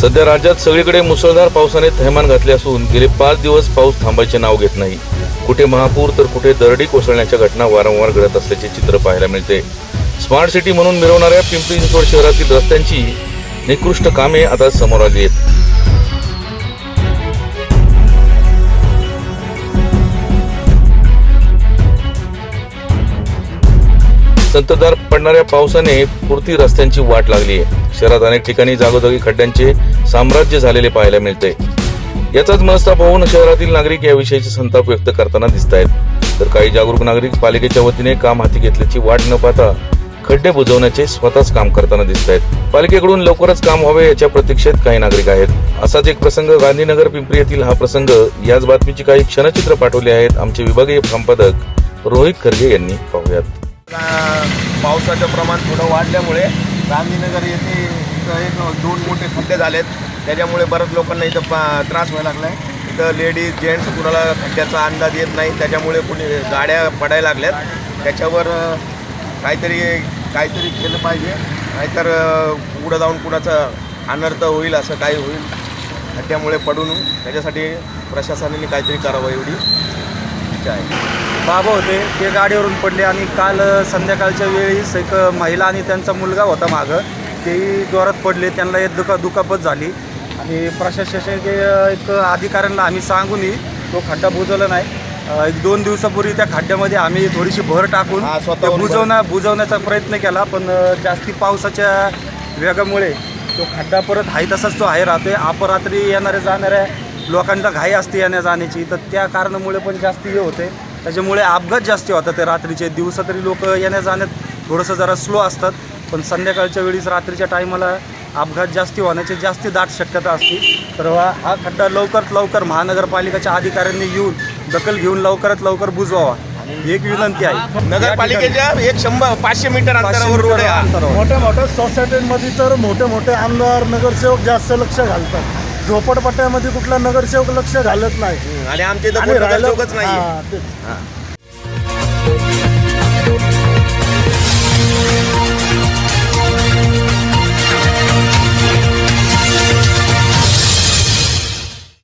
सध्या राज्यात सगळीकडे मुसळधार पावसाने थैमान घातले असून गेले पाच दिवस पाऊस थांबायचे नाव घेत नाही. कुठे महापूर तर कुठे दरडी कोसळण्याच्या घटना वारंवार घडत असल्याचे चित्र पाहायला मिळते. स्मार्ट सिटी म्हणून मिरवणाऱ्या पिंपरी चिंचवड शहरातील रस्त्यांची निकृष्ट कामे आता समोर आली आहेत. संततधार पडणाऱ्या पावसाने पुरती रस्त्यांची वाट लागली आहे. शहरात अनेक ठिकाणी जागोजागी खड्ड्यांचे साम्राज्य झालेले पाहायला मिळते. याचाच मनस्ताप होऊन शहरातील नागरिक याविषयीचे संताप व्यक्त करताना दिसत आहेत. तर काही जागरूक नागरिक पालिकेच्या वतीने काम हाती घेतल्याची वाट न पाहता खड्डे बुजवण्याचे स्वतःच काम करताना दिसत आहेत. पालिकेकडून लवकरच काम व्हावे याच्या प्रतीक्षेत काही नागरिक आहेत. असाच एक प्रसंग गांधीनगर पिंपरी येथील हा प्रसंग याच बातमीची काही क्षणचित्र पाठवले आहेत आमचे विभागीय संपादक रोहित खरगे यांनी पाहूयात. पावसाचं प्रमाण थोडं वाढल्यामुळे गांधीनगर येथे इथं एक दोन मोठे खड्डे झालेत. त्याच्यामुळे बऱ्याच लोकांना इथं पा- त्रास व्हायला लागला आहे इथं लेडीज जेंट्स कुणाला खड्ड्याचा अंदाज येत नाही. त्याच्यामुळे कुणी गाड्या पडायला लागल्यात. त्याच्यावर काहीतरी काहीतरी केलं पाहिजे. नाहीतर पुढं जाऊन कुणाचं अनर्थ होईल असं काही होईल. खड्ड्यामुळे पडून त्याच्यासाठी प्रशासनाने काहीतरी करावं एवढी इच्छा आहे. बाबा होते ते गाडीवरून पडले आणि काल संध्याकाळच्या वेळीस एक महिला आणि त्यांचा मुलगा होता मागं. तेही जोरात पडले त्यांना एक दुखा दुखापत झाली. आणि प्रशासनाचे अ, एक अधिकाऱ्यांना आम्ही सांगूनही तो खड्डा बुजवला नाही. एक दोन दिवसापूर्वी त्या खड्ड्यामध्ये आम्ही थोडीशी भर टाकून ते स्वतःहून भर- बुजवण्या बुजवण्याचा प्रयत्न केला पण जास्ती पावसाच्या वेगामुळे तो खड्डा परत आहे तसाच तो आहे राहतोय. अपरात्री येणाऱ्या जाणाऱ्या लोकांना घाई असते येण्या जाण्याची तर त्या कारणामुळे पण जास्ती हे होते. त्याच्यामुळे अपघात जास्ती होतात ते रात्रीचे. दिवसा तरी लोक येण्या जाण्यात थोडंसं जरा स्लो असतात. पण संध्याकाळच्या वेळीस रात्रीच्या टायमाला अपघात जास्ती होण्याची जास्ती दाट शक्यता असते. तर हा खड्डा लवकरात लवकर महानगरपालिकेच्या अधिकाऱ्यांनी येऊन दखल घेऊन लवकरात लवकर बुजवावा. एक विनंती आहे. नगरपालिकेच्या एक शंभर पाचशे मीटर अंतरावर रोड आहे. मोठ्या मोठ्या सोसायटीमध्ये तर मोठे मोठे आमदार नगरसेवक जास्त लक्ष घालतात. झोपडपट्ट्यामध्ये कुठला नगरसेवक लक्ष घालत नाही आणि आमच्या इथं नगरसेवकच नाही हा, तेच. हा.